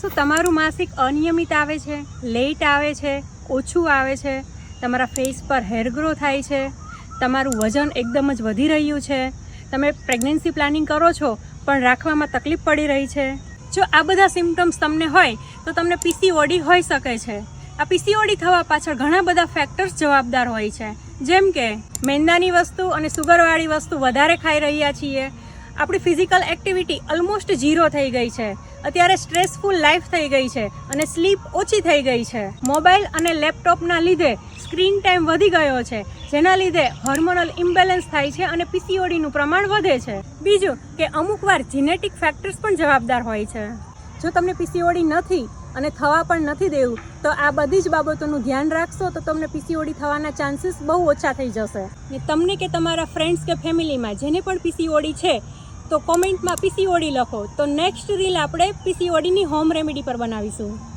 શું તમારું માસિક અનિયમિત આવે છે? લેટ આવે છે? ઓછું આવે છે? તમારા ફેસ પર હેર ગ્રો થાય છે? તમારું વજન એકદમ જ વધી રહ્યું છે? તમે પ્રેગ્નન્સી પ્લાનિંગ કરો છો, પણ રાખવામાં તકલીફ પડી રહી છે? જો આ બધા સિમ્ટમ્સ તમને હોય, તો તમને પીસીઓડી હોઈ શકે છે. આ પીસીઓડી થવા પાછળ ઘણા બધા ફેક્ટર્સ જવાબદાર હોય છે. જેમ કે મેંદાની વસ્તુ અને સુગરવાળી વસ્તુ વધારે ખાઈ રહ્યા છીએ આપણી ફિઝિકલ એક્ટિવિટી ઓલમોસ્ટ ઝીરો થઈ ગઈ છે. અત્યારે સ્ટ્રેસફુલ લાઈફ થઈ ગઈ છે અને સ્લીપ ઓછી થઈ ગઈ છે. મોબાઈલ અને લેપટોપના લીધે સ્ક્રીન ટાઈમ વધી ગયો છે, જેના લીધે હોર્મોનલ ઇમ્બેલેન્સ થાય છે અને પીસીઓડીનું પ્રમાણ વધે છે. બીજું કે અમુક વાર જીનેટિક ફેક્ટર્સ પણ જવાબદાર હોય છે. જો તમને પીસીઓડી નથી અને થવા પણ નથી દેવું, તો આ બધી જ બાબતોનું ધ્યાન રાખશો તો તમને પીસીઓડી થવાના ચાન્સીસ બહુ ઓછા થઈ જશે. ને તમને કે તમારા ફ્રેન્ડ્સ કે ફેમિલીમાં જેને પણ પીસીઓડી છે તો કોમેન્ટમાં પીસીઓડી લખો. તો નેક્સ્ટ રીલ આપણે પીસીઓડીની હોમ રેમેડી પર બનાવીશું.